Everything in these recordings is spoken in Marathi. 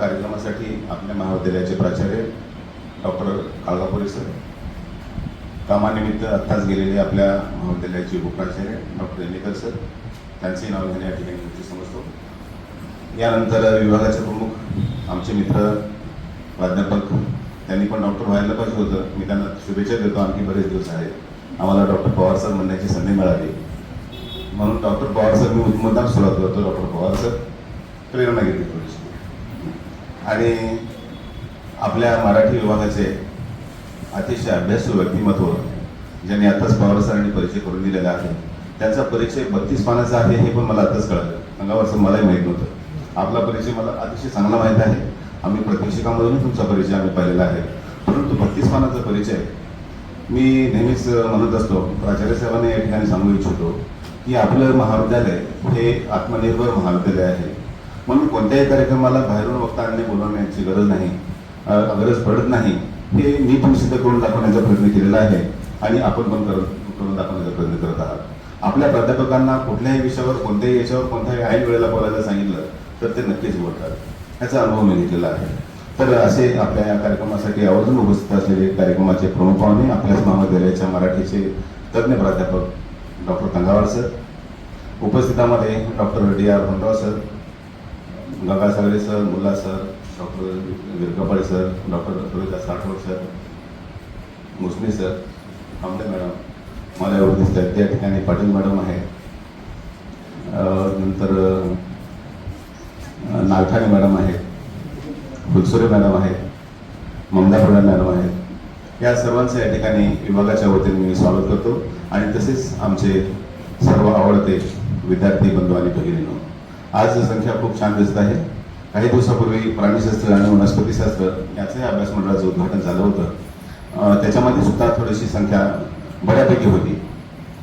कार्यक्रमासाठी आपल्या महाविद्यालयाचे प्राचार्य डॉक्टर काळगापुरे सर कामानिमित्त आत्ताच गेलेले आपल्या महाविद्यालयाचे उपप्राचार्य डॉक्टर एनेकर सर त्यांचे नाव घेणे या ठिकाणी समजतो. यानंतर विभागाचे प्रमुख आमचे मित्र प्राध्यापक त्यांनी पण डॉक्टर व्हायला पाहिजे होतं. मी त्यांना शुभेच्छा देतो आणखी बरेच दिवस आहेत. आम्हाला डॉक्टर पवार सर म्हणण्याची संधी मिळाली. म्हणून डॉक्टर पवार सर मी उत्मदान सुरुवात करतो डॉक्टर पवार सर. प्रेरणा घेतली थोडीशी आणि आपल्या मराठी विभागाचे अतिशय अभ्यासू व्यक्तिमत्व ज्यांनी आताच पवार सरांनी परिचय करून दिलेला आहे त्यांचा परिचय बत्तीस पानाचा आहे हे पण मला आताच कळलं. अंगावर मलाही माहीत नव्हतं. आपला परिचय मला अतिशय चांगला माहीत आहे. आम्ही प्रत्यक्षिकामधूनही तुमचा परिचय आम्ही पाहिलेला आहे. परंतु बत्तीस पानाचा परिचय मी नेहमीच म्हणत असतो प्राचार्य साहेबांना या ठिकाणी सांगू इच्छितो की आपलं महाविद्यालय हे आत्मनिर्भर महाविद्यालय आहे. म्हणून कोणत्याही कार्यक्रमाला बाहेरून वक्ता आणणे बोलवण्याची गरज नाही गरज पडत नाही. हे मी पण सिद्ध करून दाखवण्याचा प्रयत्न केलेला आहे आणि आपण पण करत करून दाखवण्याचा प्रयत्न करत आहात. आपल्या प्राध्यापकांना कुठल्याही विषयावर कोणत्याही याच्यावर कोणत्याही ऐन वेळेला बोलायला सांगितलं तर ते नक्कीच बोलतात. याचा अनुभव मी घेतलेला आहे. तर असे आपल्या या कार्यक्रमासाठी आवर्जून उपस्थित असलेले कार्यक्रमाचे प्रमुख पाहुणे आपल्याच महाविद्यालयाच्या मराठीचे तज्ज्ञ प्राध्यापक doctor Tangawar sir उपस्थितामध्ये doctor D R Bhandrao sir Ganga Sagare sir Mulla sir doctor Virkapale sir doctor Kavita Sathwad sir Musne sir Amte madam मला एवढं दिसत आहेत त्या ठिकाणी पाटील मॅडम आहे. नंतर नागठाणे मॅडम आहेत फुलसुरे मॅडम आहे ममता फडण मॅडम आहेत या सर्वांचं या ठिकाणी विभागाच्या वतीने मी स्वागत करतो. आणि तसेच आमचे सर्व आवडते विद्यार्थी बंधू आणि भगिनींनो आज संख्या खूप छान दिसत आहे. काही दिवसापूर्वी प्राणीशास्त्र आणि वनस्पतीशास्त्र याचंही अभ्यास मंडळाचं उद्घाटन झालं होतं. त्याच्यामध्ये सुद्धा थोडीशी संख्या बऱ्यापैकी होती.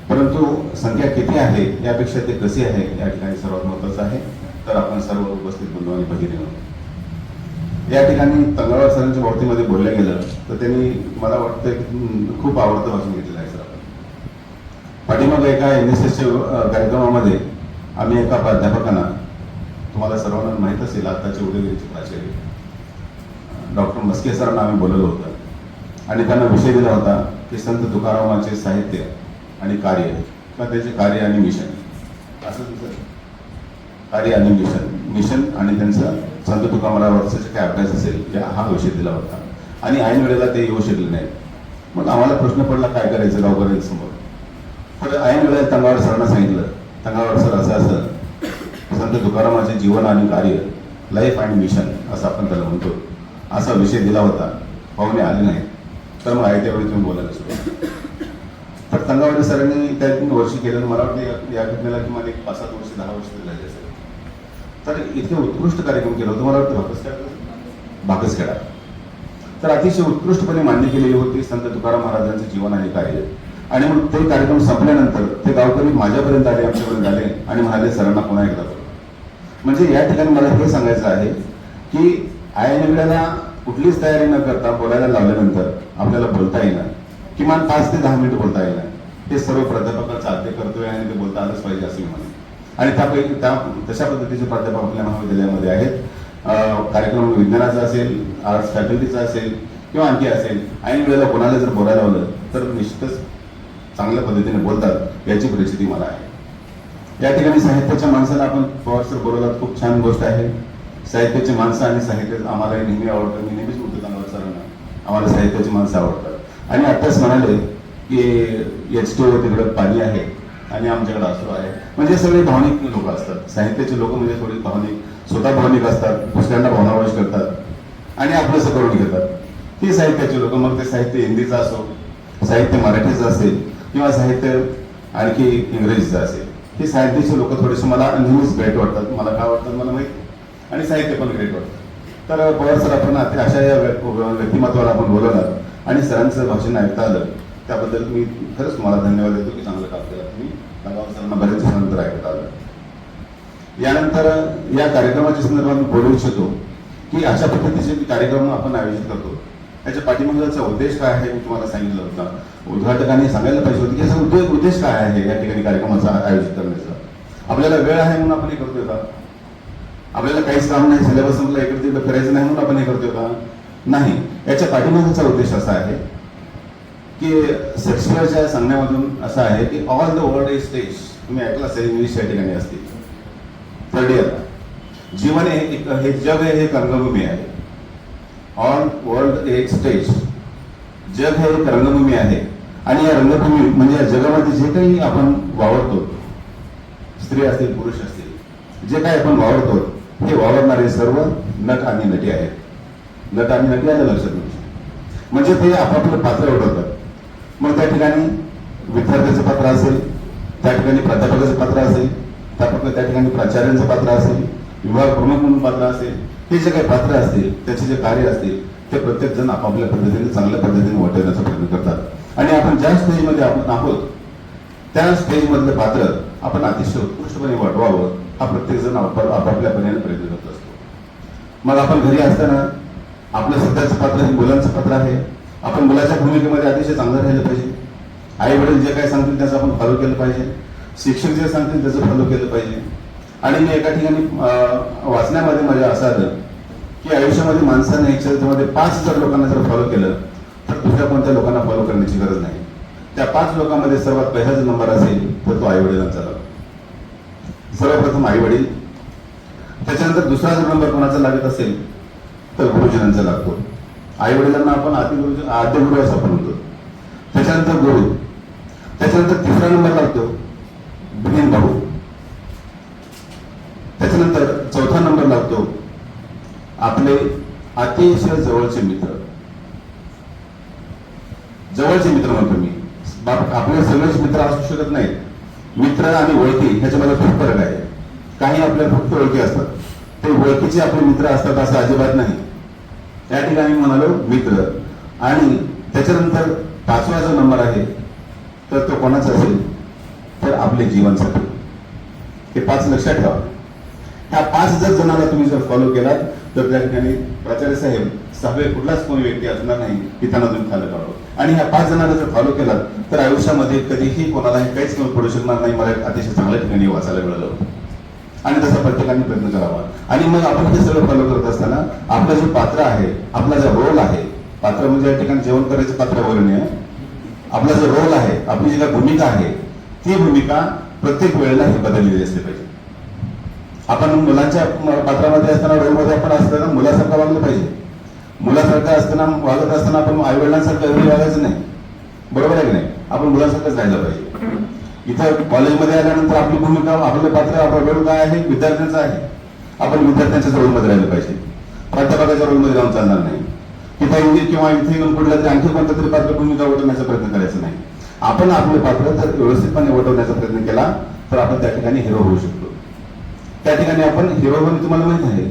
परंतु संख्या किती आहे यापेक्षा ते कशी आहे या ठिकाणी सर्वात महत्त्वाचं आहे. तर आपण सर्व उपस्थित बंधू आणि भगिनी या ठिकाणी तंगळवार सरांच्या बाबतीमध्ये बोललं गेलं तर त्यांनी मला वाटतं की खूप आवडतं भाषण घेतलेलं आहे सर. आपण पाठीमागं एका एन एस एसच्या कार्यक्रमामध्ये आम्ही एका प्राध्यापकांना तुम्हाला सर्वांना माहीत असेल आत्ताचे उदयगिरीचे प्राचार्य. डॉक्टर मस्के सरांना आम्ही बोलवलं होतं. आणि त्यांना विषय दिला होता की संत तुकारामाचे साहित्य आणि कार्य किंवा त्याचे कार्य आणि मिशन. असं कार्य आणि मिशन. मिशन आणि त्यांचं संत तुकारामावरचा जे काय अभ्यास असेल या हा विषय दिला होता. आणि ऐन वेळेला ते येऊ शकले नाही मग आम्हाला प्रश्न पडला काय करायचं? गावकऱ्यांसमोर तर ऐन वेळेला तंगावर सरांना सांगितलं तंगावर सर असं असं. संत तुकारामाचे जीवन आणि कार्य लाईफ अँड मिशन असं आपण त्याला म्हणतो. असा विषय दिला होता. पाहुणे आले नाही तर मग आहे त्यावेळी तुम्ही बोलायला सुरू तर तंगावडे सरांनी त्या तीन वर्षी केलं मला वाटतं या- घटनेला किमान एक पाच सात वर्ष दहा वर्ष तरी झाले असेल. तर इतके उत्कृष्ट कार्यक्रम केला होता. मला वाटतं भाकसखेडा भाकसखेडा तर अतिशय उत्कृष्टपणे मान्य केलेली होती संत तुकाराम महाराजांचे जीवन आणि कार्य. आणि मग ते कार्यक्रम संपल्यानंतर ते गावकरी माझ्यापर्यंत आले आमच्यापर्यंत आले आणि म्हणाले सरांना पुन्हा एकदा म्हणजे या ठिकाणी मला हे सांगायचं आहे की आय वेळेला कुठलीच तयारी न करता बोलायला लावल्यानंतर आपल्याला बोलता येणार किमान पाच ते दहा मिनिट बोलता येणार ते सर्व प्राध्यापकांचं आद्य कर्तव्य आणि ते बोलता आलंच पाहिजे असं म्हणून. आणि त्यापैकी त्या तशा पद्धतीचे प्राध्यापक आपल्या महाविद्यालयामध्ये आहेत. कार्यक्रम विज्ञानाचा असेल आर्ट्स फॅकल्टीचा असेल किंवा आणखी असेल आणि वेळेला कोणाला जर बोलायला लावलं तर निश्चितच चांगल्या पद्धतीने बोलतात याची परिस्थिती मला आहे. या ठिकाणी साहित्याच्या माणसाला आपण पवार सर बोलवलात खूप छान गोष्ट आहे. साहित्याची माणसं आणि साहित्य आम्हाला नेहमी आवडतं. मी नेहमीच म्हणतो चांगलं सरांना आम्हाला साहित्याची माणसं आवडतात. आणि आत्ताच म्हणाले की एच टी तिकडे पाणी आहे आणि आमच्याकडे असो आहे. म्हणजे सगळे भावनिक लोक असतात. साहित्याचे लोक म्हणजे थोडी भावनिक स्वतः भावनिक असतात दुसऱ्यांना भावनावश करतात आणि आपलंसं करून घेतात. ते साहित्याची लोक मग ते साहित्य हिंदीचं असो साहित्य मराठीचं असेल किंवा साहित्य आणखी इंग्रजीचं असेल. हे साहित्याचे लोक थोडेसे मला नेहमीच ग्रेट वाटतात. मला काय वाटतात मला माहीत आणि साहित्य पण ग्रेट वाटतं. तर पवार सर आपण अशा या व्यक्तिमत्वाला आपण बोलवणार. आणि सरांचं भाषण ऐकता आलं त्याबद्दल मी खरंच तुम्हाला धन्यवाद देतो की चांगलं काम केलं तुम्ही. गावात सरांना बरेच दिवसानंतर ऐकता आलं. यानंतर या कार्यक्रमाच्या संदर्भात मी बोलू इच्छितो की अशा पद्धतीचे कार्यक्रम आपण आयोजित करतो. याच्या पाठीमागचा उद्देश काय आहे? मी तुम्हाला सांगितलं होतं. उद्घाटकांनी सांगायला पाहिजे होतं की याचा उद्योग उद्देश काय आहे या ठिकाणी कार्यक्रमाचा आयोजित करण्याचा? आपल्याला वेळ आहे म्हणून आपण हे करतोय का? आपल्याला काहीच काम नाही सिलेबस संपला इकडे तिकडे करायचं नाही म्हणून आपण हे करतोय का? नाही. याच्या पाठीमागचा उद्देश असा आहे की शेक्सपियरच्या सांगण्यामधून असं आहे की all the world is stage तुम्ही ऐकलं असेल इंग्लिश या ठिकाणी असते थर्ड इयर जीवन हे एक हे जग आहे हे कर्मभूमी रंगभूमी आहे. ऑल वर्ल्ड एक स्टेज. जग हे एक रंगभूमी आहे. आणि या रंगभूमी म्हणजे या जगामध्ये जे काही आपण वावरतो स्त्री असतील पुरुष असतील जे काही आपण वावरतो हे वावरणारे सर्व नट आणि नटी आहेत. नट आणि नटी आलं लक्षात तुमच्या म्हणजे ते आपापलं पात्र उठवतात मग त्या ठिकाणी विद्यार्थ्याचं पात्र असेल त्या ठिकाणी प्राध्यापकाचं पात्र असेल त्या त्या ठिकाणी प्राचार्यांचं पात्र असेल विभाग प्रमुख म्हणून पात्र असेल हे जे काही पात्र असतील त्याचे जे कार्य असतील ते प्रत्येक जण आपापल्या पद्धतीने चांगल्या पद्धतीने वाटवण्याचा प्रयत्न करतात. आणि आपण ज्या स्टेजमध्ये आपण आहोत त्या स्टेजमधलं पात्र आपण अतिशय उत्कृष्टपणे वाटवावं हा प्रत्येक जण आप- आपापल्या परीने प्रयत्न करत असतो. मग आपण घरी असताना आपलं सध्याचं पात्र हे मुलांचं पात्र आहे. आपण मुलाच्या भूमिकेमध्ये अतिशय चांगलं राहिलं पाहिजे. आई वडील जे काही सांगतील त्याचं आपण फॉलो केलं पाहिजे. शिक्षक जे सांगतील त्याचं फॉलो केलं पाहिजे. आणि मी एका ठिकाणी वाचण्यामध्ये माझ्या असं आलं की आयुष्यामध्ये माणसाने एक पाच हजार लोकांना जर फॉलो केलं तर दुसऱ्या कोणत्या लोकांना फॉलो करण्याची गरज नाही. त्या पाच लोकांमध्ये सर्वात पहिला जो नंबर असेल तर तो आई वडिलांचा लागतो सर्वप्रथम आई वडील त्याच्यानंतर दुसरा जर नंबर कोणाचा लागत असेल तर गुरुजनांचा लागतो आई वडिलांना आपण आदि गुरु आद्य गुरु असं आपण म्हणतो. त्याच्यानंतर गुरु. त्याच्यानंतर तिसरा नंबर लागतो बहीण भाऊ त्याच्यानंतर चौथा नंबर लागतो आपले अतिशय जवळचे मित्र. जवळचे मित्र म्हणतो मी. आपले सगळेच मित्र असू शकत नाहीत. मित्र आणि ओळखी ह्याच्यामध्ये खूप फरक आहे. काही आपल्या फक्त ओळखी असतात. ते ओळखीचे आपले मित्र असतात असं अजिबात नाही. त्या ठिकाणी म्हणालो मित्र. आणि त्याच्यानंतर पाचवा जो नंबर आहे तर तो कोणाचा असेल? तर आपले जीवनसाथी. हे पाच लक्षात ठेवा. ह्या पाच जर जणांना तुम्ही जर फॉलो केलात तर त्या ठिकाणी प्राचार्य साहेब सहावे कुठलाच कोणी व्यक्ती असणार नाही की त्यांना तुम्ही खालं करावं आणि ह्या पाच जणांना जर फॉलो केलात तर आयुष्यामध्ये कधीही कोणालाही काहीच कमी पडू शकणार नाही. मला एक अतिशय चांगल्या ठिकाणी वाचायला मिळालं. आणि तसा प्रत्येकाने प्रयत्न करावा. आणि मग आपण हे सगळं फॉलो करत असताना आपलं जे पात्र आहे आपला जो रोल आहे पात्र म्हणजे या ठिकाणी जेवण करायचं पात्र वगैरे नाही आपला जो रोल आहे आपली जी काही भूमिका आहे ती भूमिका प्रत्येक वेळेला ही बदललेली असली पाहिजे. आपण मुलांच्या पात्रामध्ये असताना वेळमध्ये आपण असताना मुलासारखं वागलं पाहिजे. मुलासारखं असताना वागत असताना आपण आई वडिलांसारखं एवढी वागायचं नाही. बरोबर आहे की नाही? आपण मुलांसारखंच राहिलं पाहिजे. इथं कॉलेजमध्ये आल्यानंतर आपली भूमिका आपलं पात्र आपला वेळ काय आहे? विद्यार्थ्यांचा आहे. आपण विद्यार्थ्यांच्याच रोलमध्ये राहिलं पाहिजे. प्राध्यापकाच्या रोलमध्ये जाऊन चालणार नाही. तिथे इंग्लिश किंवा इथे येऊन कुठल्या तरी आणखी कोणत्या तरी पात्र भूमिका वटवण्याचा प्रयत्न करायचा नाही. आपण आपले पात्र जर व्यवस्थितपणे वटवण्याचा प्रयत्न केला तर आपण त्या ठिकाणी हिरो होऊ शकतो. त्या ठिकाणी आपण हिरो होणे तुम्हाला माहीत आहे.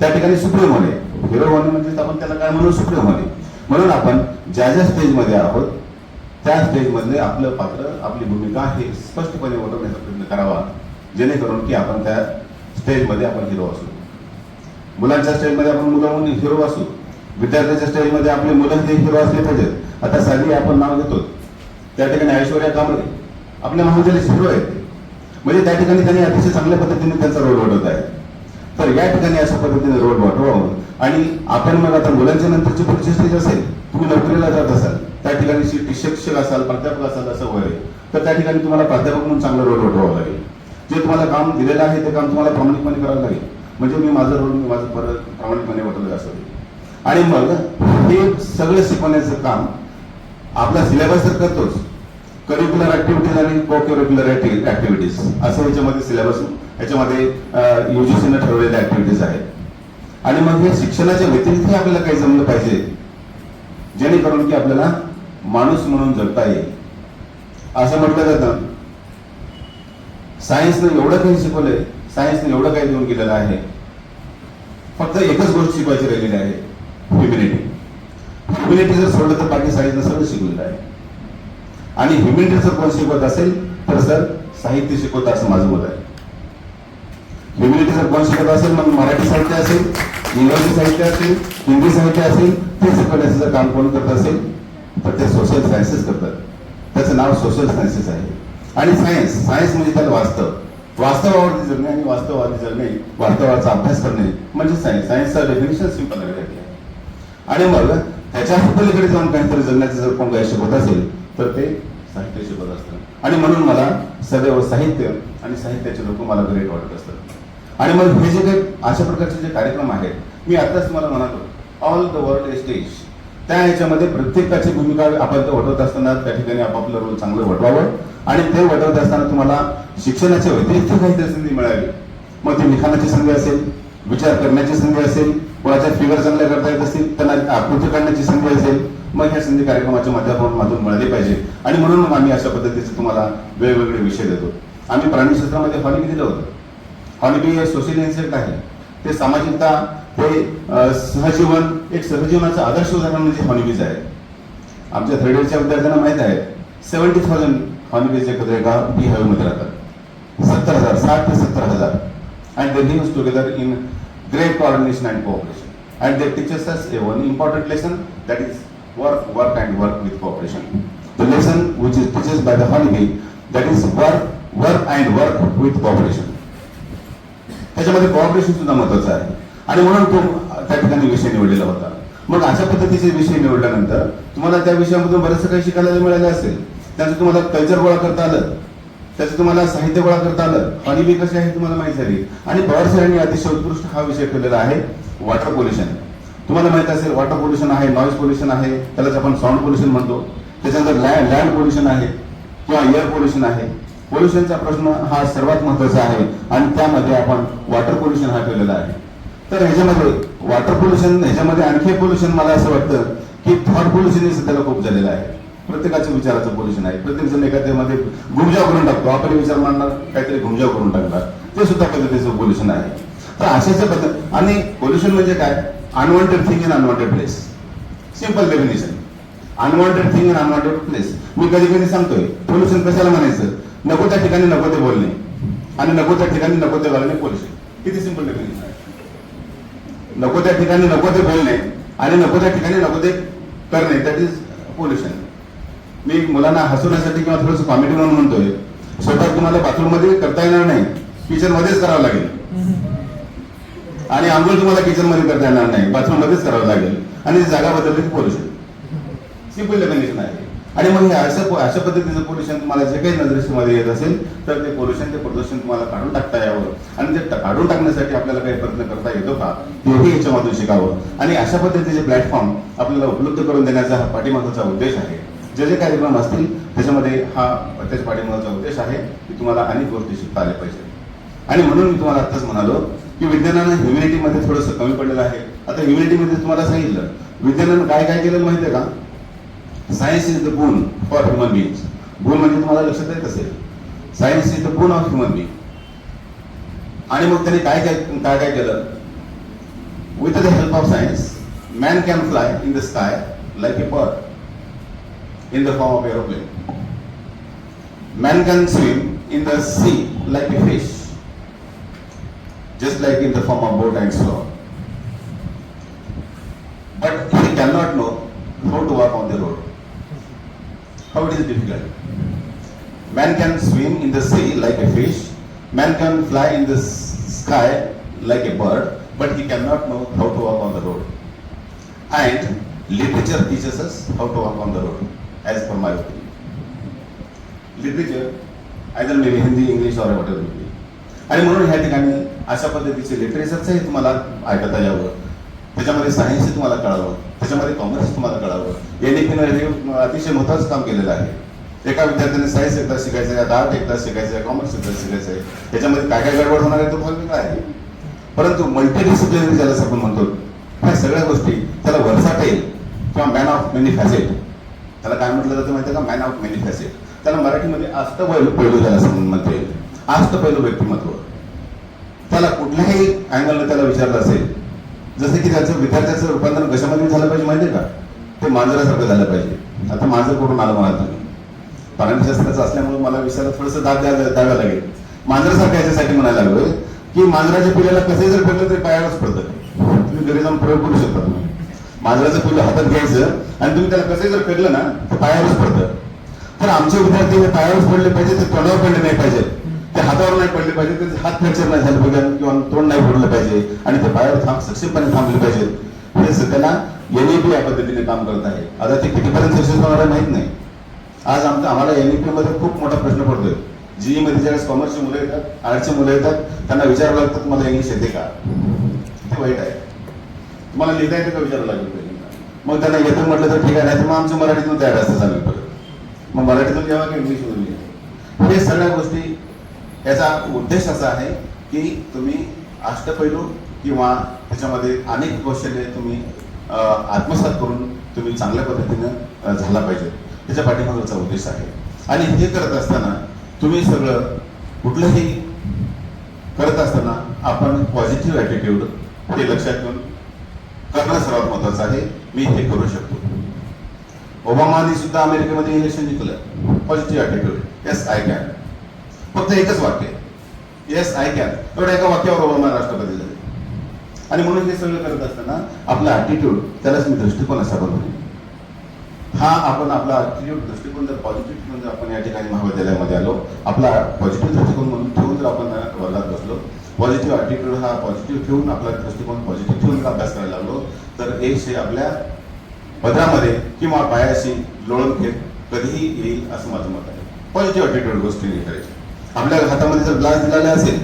त्या ठिकाणी सुप्रीम होणे हिरो होणे म्हणजे आपण त्याला काय म्हणू? सुप्रीम होणे म्हणून आपण ज्या ज्या स्टेजमध्ये आहोत त्या स्टेजमधले आपलं पात्र आपली भूमिका हे स्पष्टपणे ओळखण्याचा प्रयत्न करावा. जेणेकरून की आपण त्या स्टेजमध्ये आपण हिरो असू. मुलांच्या स्टेजमध्ये आपण मुलं म्हणून हिरो असू. विद्यार्थ्यांच्या स्टेजमध्ये आपले मुलं हे हिरो असले पाहिजेत. आता साधी आपण नाव घेतो. त्या ठिकाणी ऐश्वर्या कांबळे. आपल्या महाविद्यालयाचे हिरो आहेत. म्हणजे त्या ठिकाणी त्यांनी अतिशय चांगल्या पद्धतीने त्यांचा रोल वाटवत आहे. तर या ठिकाणी अशा पद्धतीने रोल वाटवावं आणि आपण मग आता मुलांच्या नंतरची पुढची स्टेज असेल तुम्ही नोकरीला जात असाल त्या ठिकाणी शि- शिक्षक असाल प्राध्यापक असाल असं वगैरे तर त्या ठिकाणी तुम्हाला प्राध्यापक म्हणून चांगला रोल वाटवावं लागेल. जे तुम्हाला काम दिलेलं आहे ते काम तुम्हाला प्रामाणिकपणे करावं लागेल. म्हणजे मी माझं रोल मी माझं परत प्रामाणिकपणे वाटवलं असं आणि मग हे सगळं शिकवण्याचं काम आपला सिलेबस तर करतोच करिक्युलर ऍक्टिव्हिटीज आणि को करिक्युलर ऍक्टिव्हिटीज असं याच्यामध्ये सिलेबस याच्यामध्ये युजीसीनं ठरवलेल्या ऍक्टिव्हिटीज आहेत. आणि मग हे शिक्षणाच्या व्यतिरिक्त आपल्याला काही जमलं पाहिजे जेणेकरून की आपल्याला माणूस म्हणून जगता येईल. असं म्हटलं जातं. सायन्सनं एवढं काही शिकवलंय सायन्सनं एवढं काही देऊन गेलेलं आहे. फक्त एकच गोष्ट शिकवायची राहिलेली आहे ह्युमिनिटी ह्युमिनिटी जर सोडलं तर बाकी सायन्सनं सगळं शिकवलेलं आहे. आणि ह्युमिनिटी जर कोण शिकवत असेल? तर सर साहित्य शिकवतं असं माझं मत आहे. ह्युमिनिटी जर कोण शिकवत असेल? मग मराठी साहित्य असेल इंग्रजी साहित्य असेल हिंदी साहित्य असेल ते शिकवण्याचं जर काम कोण करत असेल तर ते सोशल सायन्सेस करतात. त्याचं नाव सोशल सायन्सेस आहे. आणि सायन्स सायन्स म्हणजे त्याला वास्तव. वास्तवावरती जगणे आणि वास्तववादी जगणे वास्तवाचा अभ्यास करणे म्हणजे सायन्स सायन्सचा डेफिनेशन सिंपल आहे. आणि मग त्याच्या पलीकडे जाऊन काहीतरी जगण्याचं जर कोण काही शिकवत असेल तर ते साहित्य असतात. आणि म्हणून मला सदैव साहित्य आणि साहित्याचे लोक मला ग्रेट वाटत असतात. आणि मग हे जे काही अशा प्रकारचे जे कार्यक्रम आहेत मी आताच मला म्हणालो ऑल द वर्ल्ड स्टेज त्या ह्याच्यामध्ये प्रत्येकाची भूमिका आपण ते वटवत असताना त्या ठिकाणी आपापलं रोल चांगलं वटवावं. आणि ते वटवत असताना तुम्हाला शिक्षणाच्या व्यतिरिक्त काहीतरी संधी मिळावी. मग ती लिखाणाची संधी असेल विचार करण्याची संधी असेल कोणाच्या फिगर चांगल्या करता येत असतील त्यांना आकृती काढण्याची संधी असेल मग ह्या संधी कार्यक्रमाच्या माध्यमातून मिळाली पाहिजे. आणि म्हणून मग आम्ही अशा पद्धतीचे तुम्हाला वेगवेगळे विषय देतो. आम्ही प्राणीशास्त्रामध्ये हॉलिबी दिलं होतं. हॉलिबी हे सोशल इन्सेक्ट आहे. ते सामाजिकता हे सहजीवन एक सहजीवनाचं आदर्श उदाहरण म्हणजे हॉनिबीज आहे. आमच्या थर्ड इयरच्या विद्यार्थ्यांना माहीत आहे सेव्हन्टी थाउजंड हॉनिबीज एकत्र एका बी हवेमध्ये राहतात. सत्तर हजार साठ ते सत्तर हजार. And they live together in great coordination and cooperation. And they teaches us a one important lesson that is work, work and work with cooperation. The lesson which is teaches by the honeybee that is work, work and work with cooperation. त्याच्यामध्ये कॉपरेशन सुद्धा महत्वाचं आहे आणि म्हणून तो त्या ठिकाणी विषय निवडलेला होता मग अशा पद्धतीचे विषय निवडल्यानंतर तुम्हाला त्या विषयामधून बरंचसं काही शिकायला मिळालं असेल त्याचं तुम्हाला कल्चर गोळा करता आलं त्याचं तुम्हाला साहित्य गोळा करता आलं. हॉलिबी कशी आहे तुम्हाला माहिती झाली. आणि पवार सरांनी अतिशय उत्कृष्ट हा विषय ठेवलेला आहे वॉटर पोल्युशन तुम्हाला माहीत असेल वॉटर पोल्युशन आहे नॉईज पोल्युशन आहे त्यालाच आपण साऊंड पोल्युशन म्हणतो. त्याच्यानंतर लँड लँड पोल्युशन आहे किंवा एअर पोल्युशन आहे. पोल्युशनचा प्रश्न हा सर्वात महत्त्वाचा आहे. आणि त्यामध्ये आपण वॉटर पोल्युशन हा ठेवलेला आहे. तर ह्याच्यामध्ये वॉटर पोल्युशन ह्याच्यामध्ये आणखी पोल्युशन मला असं वाटतं की थॉट पोल्युशन हे सध्याला खूप झालेलं आहे. प्रत्येकाच्या विचाराचं पोल्युशन आहे. प्रत्येक जण एखाद्यामध्ये घुमजाव करून टाकतो. आपण विचार मांडणार काहीतरी घुमजाव करून टाकणार. ते सुद्धा पद्धतीचं पोल्युशन आहे. तर अशाच पद्धत आणि पोल्युशन म्हणजे काय? Unwanted thing in unwanted place simple definition unwanted thing in unwanted place मी कधी कधी सांगतोय पोल्युशन कशाला म्हणायचं? नको त्या ठिकाणी नको ते बोलणे. आणि नको त्या ठिकाणी नको ते घालणे पोल्युशन किती सिंपल डेफिनेशन आहे? नको त्या ठिकाणी नको ते बोलणे आणि नको त्या ठिकाणी नको ते करणे. दॅट इज पोल्युशन मी मुलांना हसवण्यासाठी किंवा थोडंसं कॉमेडी म्हणून म्हणतोय. स्वतः तुम्हाला बाथरूममध्ये करता येणार नाही. किचन मध्येच करावं लागेल. आणि आंघोळ तुम्हाला किचनमध्ये करता येणार नाही. बाथरूम मध्येच करावं लागेल. आणि जागा बदलली की पोल्युशन सिंपल डेफिनेशन आहे. आणि मग हे असं अशा पद्धतीचं पोल्युशन तुम्हाला जे काही नजरेमध्ये येत असेल तर ते पोल्युशन ते प्रदूषण तुम्हाला काढून टाकता यावं. आणि ते काढून टाकण्यासाठी आपल्याला काही प्रयत्न करता येतो का? तेही याच्यामधून शिकावं. आणि अशा पद्धतीचे प्लॅटफॉर्म आपल्याला उपलब्ध करून देण्याचा हा पाठीमागचा उद्देश आहे. जे जे कार्यक्रम असतील त्याच्यामध्ये हा त्याच्या पाठिंबाचा उद्देश आहे की तुम्हाला अनेक गोष्टी शिकता आल्या पाहिजे. आणि म्हणून मी तुम्हाला आत्ताच म्हणालो की विज्ञानानं ह्युमॅनिटीमध्ये थोडंसं कमी पडलेलं आहे. आता ह्युमॅनिटीमध्ये तुम्हाला सांगितलं विज्ञानानं काय काय केलं माहिती आहे का? सायन्स इज द गुण फॉर ह्युमन बिंग्स गुण म्हणजे तुम्हाला लक्षात येत असेल. सायन्स इज द गुण ऑफ ह्युमन बिंग आणि मग त्यांनी काय काय काय काय केलं? With the help of science man can fly in the sky like a bird in the form of aeroplane. Man can swim in the sea like a fish, just like in the form of boat and so on. But he cannot know how to walk on the road. How it is difficult. Man can swim in the sea like a fish, man can fly in the sky like a bird, but he cannot know how to walk on the road. And literature teaches us how to walk on the road. As per my opinion. Literature, either maybe Hindi, English, or whatever it be. आणि म्हणून ह्या ठिकाणी अशा पद्धतीचे लिटरेचरचंही तुम्हाला ऐकता यावं त्याच्यामध्ये सायन्सही तुम्हाला कळावं त्याच्यामध्ये कॉमर्स तुम्हाला कळावं. एनईपीनं हे अतिशय महत्वाचं काम केलेलं आहे. एका विद्यार्थ्याने सायन्स एकदा शिकायचं आहे आर्ट एकदा शिकायचं आहे कॉमर्स एकदा शिकायचं आहे. त्याच्यामध्ये काय काय गडबड होणार आहे तो भाग वेगळा आहे. परंतु मल्टीडिसिप्लिनरी ज्याला आपण म्हणतो ह्या सगळ्या गोष्टी त्याला वर्साटेल किंवा मॅन ऑफ मेनी फॅसेट त्याला काय म्हटलं जातं माहिती का? मॅन ऑफ मेनी फॅसेट त्याला मराठीमध्ये आस्त पैलू पैलू ज्याला असं म्हणता येईल. आस्त पैलू व्यक्तिमत्व. त्याला कुठल्याही अँगलनं त्याला विचारलं असेल जसं की त्याचं विद्यार्थ्याचं रूपांतरण कशामध्ये झालं पाहिजे माहितीये का? ते मांजरासारखं झालं पाहिजे. आता मांजर कुठून आलं मला तुम्ही? प्राणीशास्त्राचं असल्यामुळे मला विषयाला थोडंसं दाद द्या द्यावं लागेल. मांजरासारखं याच्यासाठी म्हणायला लागलोय की मांजराच्या पिल्याला कसे जर पडलं तरी पायावरच पडतं. तुम्ही घरी जाऊन प्रयोग करू शकता तुम्ही. मांजराचं फुलं हातात घ्यायचं आणि तुम्ही त्याला कसं जर फेकलं ना तर पायावरच पडतं. तर आमचे विद्यार्थी हे पायावरच पडले पाहिजे ते तोंडावर पडले नाही पाहिजे. ते हातावर नाही पडले पाहिजे त्याचे हात फ्रॅक्चर नाही झाले पाहिजे किंवा तोंड नाही फोडलं पाहिजे आणि ते पायावर थांब सक्षमपणे थांबले पाहिजे. हे सध्याला एनईपी या पद्धतीने काम करत आहे. आता ते कितीपर्यंत सक्सेस होणार आहे माहीत नाही. आज आमचं आम्हाला एनईपी मध्ये खूप मोठा प्रश्न पडतोय. जीई मध्ये ज्यावेळेस कॉमर्सची मुलं येतात आर्टची मुलं येतात त्यांना विचारावं लागतं तुम्हाला इंग्लिश येते का? ते वाईट आहे. मला लिहिता येतं का विचारावं लागेल पाहिजे मग त्यांना येतं म्हटलं तर ठीक आहे नाही तर मग आमचं मराठीतून तयार असतं चालेल परत. मग मराठीतून घ्यावा की इंग्लिशमधून घ्यावा हे सगळ्या गोष्टी याचा उद्देश असा आहे की तुम्ही अष्टपैलू किंवा त्याच्यामध्ये अनेक कौशल्य तुम्ही आत्मसात करून तुम्ही चांगल्या पद्धतीनं झाला पाहिजे. त्याच्या पाठीमागचा उद्देश आहे. आणि हे करत असताना तुम्ही सगळं कुठलंही करत असताना आपण पॉझिटिव्ह ॲटिट्यूड हे लक्षात घेऊन करणं सर्वात महत्वाचं आहे. मी हे करू शकतो. ओबामानी सुद्धा अमेरिकेमध्ये इलेक्शन जिंकलं. Positive attitude yes I can फक्त एकच वाक्य. येस आय कॅन एवढ्या एका वाक्यावर ओबामा राष्ट्रपती झाले. आणि म्हणून हे सगळं करत असताना आपला ॲटिट्यूड त्यालाच मी दृष्टिकोन असा बनवतो. हा आपण आपला ॲटिट्यूड दृष्टिकोन जर पॉझिटिव्ह ठेवून जर आपण या ठिकाणी महाविद्यालयामध्ये आलो आपला पॉझिटिव्ह दृष्टिकोन म्हणून ठेवून जर आपण वर्गात बसलो पॉझिटिव्ह ॲटिट्यूड हा पॉझिटिव्ह ठेवून आपला दृष्टिकोन पॉझिटिव्ह ठेवून अभ्यास करायला लागलो. तर एक आपल्या पदरामध्ये किंवा पायाशी लोळून घेत कधीही येईल असं माझं मत आहे. पॉझिटिव्ह ॲटिट्यूड गोष्टी करायची आपल्या हातामध्ये जर ग्लास दिलेला असेल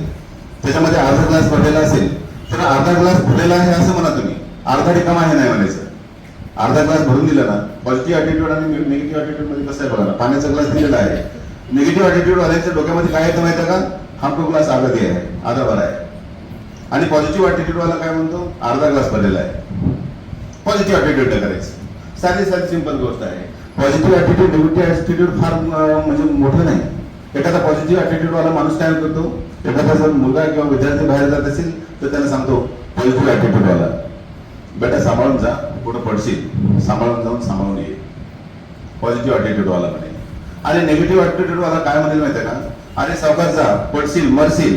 त्याच्यामध्ये अर्धा ग्लास भरलेला असेल तर अर्धा ग्लास भरलेला आहे असं म्हणा तुम्ही. अर्धा रिकामा आहे नाही म्हणायचं. अर्धा ग्लास भरून दिला ना पॉझिटिव्ह ॲटिट्यूड आणि निगेटिव्ह ॲटिट्यूडमध्ये कसं आहे बघा ना पाण्याचा ग्लास दिलेला आहे. निगेटिव्ह ॲटिट्यूड वाल्यांच्या डोक्यामध्ये काय येतं माहिती का? हा ग्लास अर्धा दिया आहे अर्धा भरा आहे आणि पॉझिटिव्ह ॲटिट्यूड वाला काय म्हणतो? अर्धा ग्लास भरलेला आहे. पॉझिटिव्ह ॲटिट्यूड करायचं. साधी साधी सिंपल गोष्ट आहे. पॉझिटिव्ह ॲटिट्यूड निगेटिव्ह ॲटिट्यूड फार म्हणजे मोठं नाही. एखादा पॉझिटिव्ह ॲटिट्यूड वाला माणूस काय करतो? एखादा जर मुलगा किंवा विद्यार्थी बाहेर जात असेल तर त्याला सांगतो पॉझिटिव्ह ॲटिट्यूड वाला बेटा सांभाळून जा कुठं पडशील. सांभाळून जाऊन सांभाळून ये. पॉझिटिव्ह ॲटिट्यूड वाला म्हणे. आणि निगेटिव्ह ॲटिट्यूड वाला काय म्हणेल माहिती आहे का? अरे सावकार जा पडशील मरशील.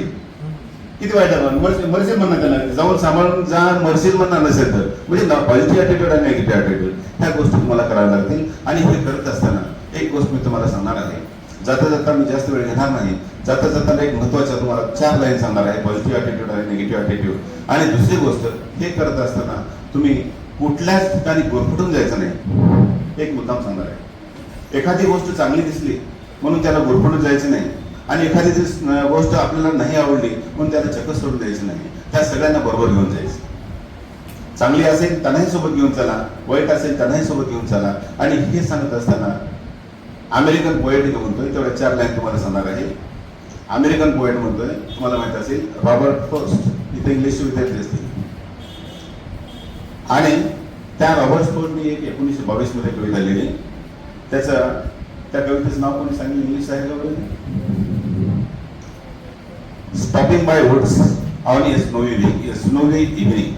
किती वाईट आहे मरशील मरशील म्हणणार त्याला जाऊन सांभाळून जा मरशील म्हणणार नसेल तर. म्हणजे पॉझिटिव्ह ॲटिट्यूड आणि निगेटिव्ह ॲटिट्यूड ह्या गोष्टी तुम्हाला कराव्या लागतील. आणि हे करत असताना एक गोष्ट मी तुम्हाला सांगणार आहे. जाता जाता मी जास्त वेळ घेणार नाही. जाता जाता एक महत्वाचं तुम्हाला चार लाईन सांगणार आहे पॉझिटिव्ह ॲटिट्यूड आणि निगेटिव्ह ॲटिट्यूड आणि दुसरी गोष्ट हे करत असताना तुम्ही कुठल्याच ठिकाणी गुरफटून जायचं नाही. एक मुद्दाम सांगणार आहे. एखादी गोष्ट चांगली दिसली म्हणून त्याला गुरफटून जायचं नाही. आणि एखादी जी गोष्ट आपल्याला नाही आवडली म्हणून त्याला चक्क सोडून द्यायचं नाही. त्या सगळ्यांना बरोबर घेऊन जायचं. चांगली असेल त्यांनाही सोबत घेऊन चला. वाईट असेल त्यांनाही सोबत घेऊन चला. आणि हे सांगत असताना अमेरिकन पोएट जो म्हणतोय तेवढ्या चार लाईन तुम्हाला सांगणार आहे. अमेरिकन पोएट म्हणतोय तुम्हाला माहीत असेल रॉबर्ट फर्स्ट इथे इंग्लिश विद्यार्थी असतील. आणि त्या रॉबर्ट फोर्टने एक एकोणीसशे बावीसमध्ये कविता लिहिली त्याचं त्या कवितेचं नाव कोणी सांगितलं? इंग्लिश आहे का stopping by woods on a snowy snowy evening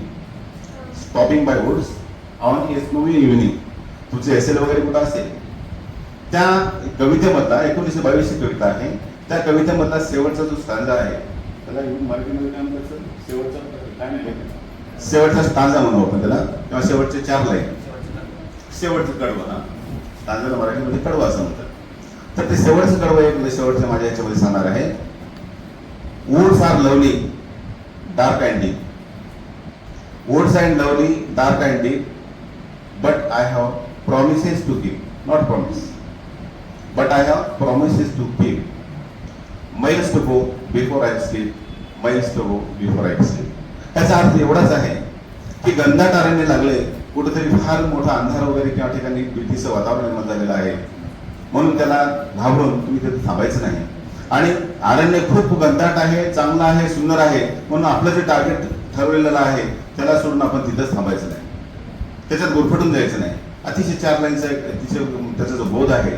stopping by woods on a snowy evening तुमचे एसेल वगैरे कुठं असेल? त्या कवितेमधला एकोणीसशे बावीसची कविता आहे. त्या कवितेमधला शेवटचा जो स्टांजा आहे त्याला मराठीमध्ये काय म्हणतात शेवटचा काय नाही शेवटचा स्टांजा म्हणू आपण त्याला. किंवा शेवटचे चार लाईन शेवटचं कडवं ना स्टांजाला मराठीमध्ये कडवं असं म्हणतात. तर ते शेवटचं कडवं एक म्हणजे शेवटच्या माझ्या याच्यामध्ये सांगणार आहे. Woods are lovely dark and deep woods and lovely dark and deep but I have promises to give not promise but I have promises to give miles to go before I sleep miles to go before I sleep याचा अर्थ एवढाच आहे की गंधाट अरण्य लागले कुठेतरी फार मोठा अंधार वगैरे किंवा ठिकाणी भीतीचं वातावरण निर्माण झालेलं आहे. म्हणून त्याला घाबरून तुम्ही तिथे थांबायचं नाही. आणि अरण्य खूप गंधाट आहे चांगलं आहे सुंदर आहे म्हणून आपलं जे टार्गेट ठरवलेलं आहे त्याला सोडून आपण तिथंच थांबायचं नाही. त्याच्यात गुरफटून जायचं नाही. अतिशय चार लाईनचा एक अतिशय त्याचा जो बोध आहे.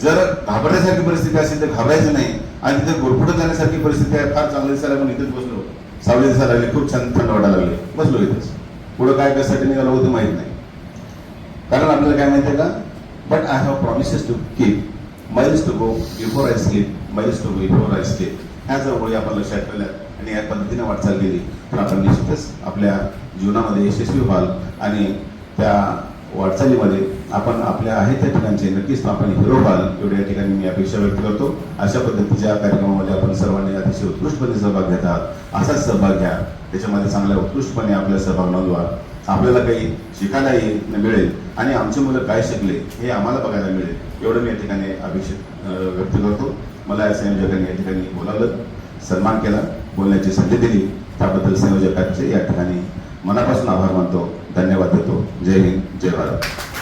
जर घाबरण्यासारखी परिस्थिती असेल तर घाबरायचं नाही. आणि तिथे गुरफटून जाण्यासारखी परिस्थिती आहे फार चांगली दिसायला आपण इथेच बसलो. सावली दिसायला लागले खूप छान थंड वाटायला लागले. बसलो इथेच. पुढं काय कशासाठी निघालं होतं माहीत नाही. कारण आपल्याला काय माहिती आहे का? But I have promises to keep miles to go before I sleep miles to go before I sleep. ह्या जर ओळी आपण लक्षात ठेवल्या आणि या पद्धतीने वाटचाल केली. तर आपण निश्चितच आपल्या जीवनामध्ये यशस्वी व्हाल. आणि त्या वाटचालीमध्ये आपण आपल्या आहे त्या ठिकाणचे नक्कीच आपण हिरो व्हाल. एवढ्या या ठिकाणी मी अपेक्षा व्यक्त करतो. अशा पद्धतीच्या कार्यक्रमामध्ये आपण सर्वांनी अतिशय उत्कृष्टपणे सहभाग घेत आहात. असाच सहभाग घ्या. त्याच्यामध्ये चांगल्या उत्कृष्टपणे आपला सहभाग नोंदवा आपल्याला काही शिकायलाही मिळेल. आणि आमची मुलं काय शिकले हे आम्हाला बघायला मिळेल. एवढं मी या ठिकाणी अभिषेक व्यक्त करतो. मला या संयोजकांनी या ठिकाणी बोलावलं सन्मान केला बोलण्याची संधी दिली. त्याबद्दल संयोजकांचे या ठिकाणी मनापासून आभार मानतो. धन्यवाद देतो. जय हिंद जय भारत.